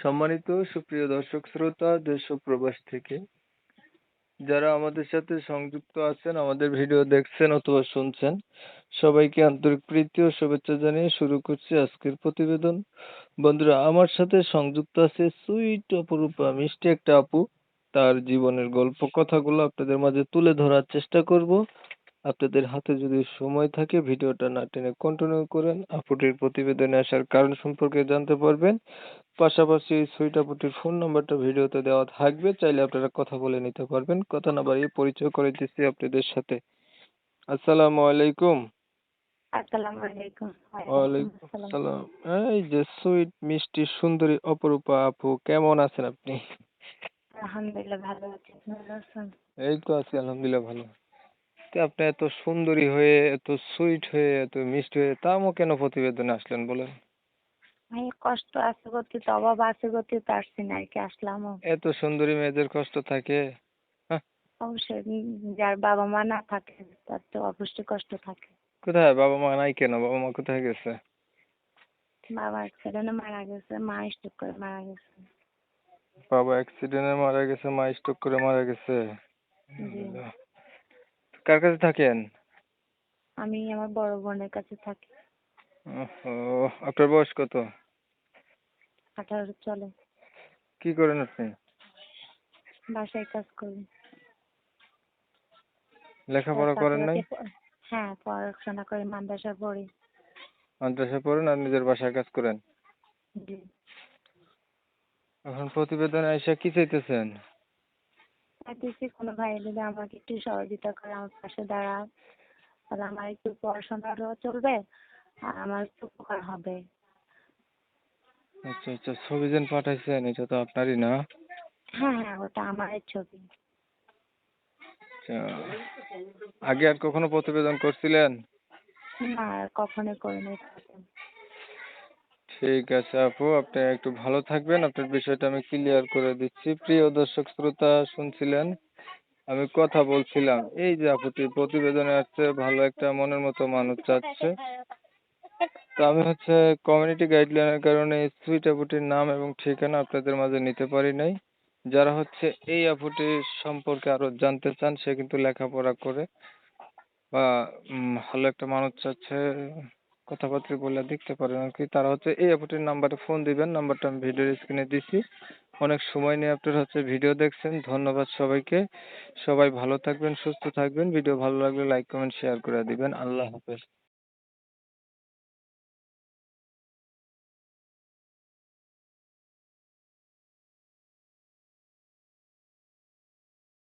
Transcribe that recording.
সম্মানিত সুপ্রিয় দর্শক, শ্রোতা, দেশ ও প্রবাস থেকে যারা আমাদের সাথে সংযুক্ত আছেন, আমাদের ভিডিও দেখছেন অথবা শুনছেন, সবাইকে আন্তরিক প্রীতি ও শুভেচ্ছা জানিয়ে শুরু করছি আজকের প্রতিবেদন। বন্ধুরা, আমার সাথে সংযুক্ত আছে সুইট অপরূপা, মিষ্টি একটা আপু। তার জীবনের গল্প কথাগুলো আপনাদের মাঝে তুলে ধরার চেষ্টা করব। আপনাদের হাতে যদি সময় থাকে ভিডিওটা না টেনে কন্টিনিউ করেন আপুটির প্রতিবেদনে আসার কারণ সম্পর্কে জানতে পারবেন। পাশাপাশি সুইট আপুটির ফোন নাম্বারটা ভিডিওতে দেওয়া থাকবে চাইলে আপনারা কথা বলে নিতে পারবেন। কথা না বাড়িয়ে পরিচয় করে দিচ্ছি আপনাদের সাথে। আসসালামু আলাইকুম। আসসালামু আলাইকুম। ওয়ালাইকুম আসসালাম। এই যে সুইট মিষ্টি সুন্দরী অপরূপা আপু কেমন আছেন আপনি? আলহামদুলিল্লাহ ভালো আছি। এই তো আছি আলহামদুলিল্লাহ ভালো। আপনি এত সুন্দরী হয়ে এত সুইট হয়ে এত মিষ্টি হয়ে তাও কেন প্রতিবেদনে আসলেন বলেন? ভাই কষ্ট আছে গতি তো অভাব আছে গতি তো আসছি না আর কি আসলামও এত সুন্দরী মেয়েদের কষ্ট থাকে হ্যাঁ? অবশ্যই যার বাবা মা না থাকে তার তো অবশ্যই কষ্ট থাকে। কোথায়? বাবা মা নাই কেন? বাবা মা কোথায় গেছে? বাবা অ্যাক্সিডেন্টে মারা গেছে মা স্ট্রোক করে মারা গেছে। বাবা অ্যাক্সিডেন্টে মারা গেছে মা স্ট্রোক করে মারা গেছে। জি। কার কাছে থাকেন? আমি আমার বড় বোনের কাছে থাকি। ও আপনার বয়স কত? আঠারো চলে। কি করেন আপনি? বাসায় কাজ করি। লেখাপড়া করেন নাই? হ্যাঁ পড়াশোনা করে মাদ্রাসা পড়ি। মাদ্রাসা পড়েন আর নিজের বাসায় কাজ করেন? এখন প্রতিবেদনে আইসা কি চাইতেছেন? চাইতেছি কোনো ভাই যদি আমাকে একটু সহযোগিতা করে আমার পাশে দাঁড়ায় তাহলে আমার একটু পড়াশোনাটাও চলবে আর আমার একটু উপকার হবে। আচ্ছা আচ্ছা ছবি যেন পাঠাইছেন এটা তো আপনারই না? হ্যাঁ হ্যাঁ ওটা আমারই ছবি। আচ্ছা আগে আর কখনো প্রতিবেদন করছিলেন? না আর কখনোই করিনি। ঠিক আছে আপু, আপনি একটু ভালো থাকবেন। আপনার বিষয়টা আমি ক্লিয়ার করে দিচ্ছি। প্রিয় দর্শক, শ্রোতা শুনছিলেন? আমি কথা বলছিলাম। এই যে আপুটি প্রতিবেদনে আসছে, ভালো একটা মনের মতো মানুষ চাচ্ছে তো আমি হচ্ছে কমিউনিটি গাইডলাইনের কারণে সুইট আপুটির নাম এবং ঠিকানা আপনাদের মাঝে নিতে পারি নাই। যারা হচ্ছে এই আপুটির সম্পর্কে আরও জানতে চান, সে কিন্তু লেখাপড়া করে বা ভালো একটা মানুষ চাচ্ছে কথাবার্তা বলে দেখতে পারেন আর কি। তারা হচ্ছে এই অ্যাপটির নাম্বারে ফোন দিবেন নাম্বারটা আমি ভিডিওর স্ক্রিনে দিছি। অনেক সময় নিয়ে আপনারা হচ্ছে ভিডিও দেখছেন। ধন্যবাদ সবাইকে। সবাই ভালো থাকবেন, সুস্থ থাকবেন। ভিডিও ভালো লাগলে লাইক কমেন্ট শেয়ার করে দিবেন। আল্লাহ হাফেজ।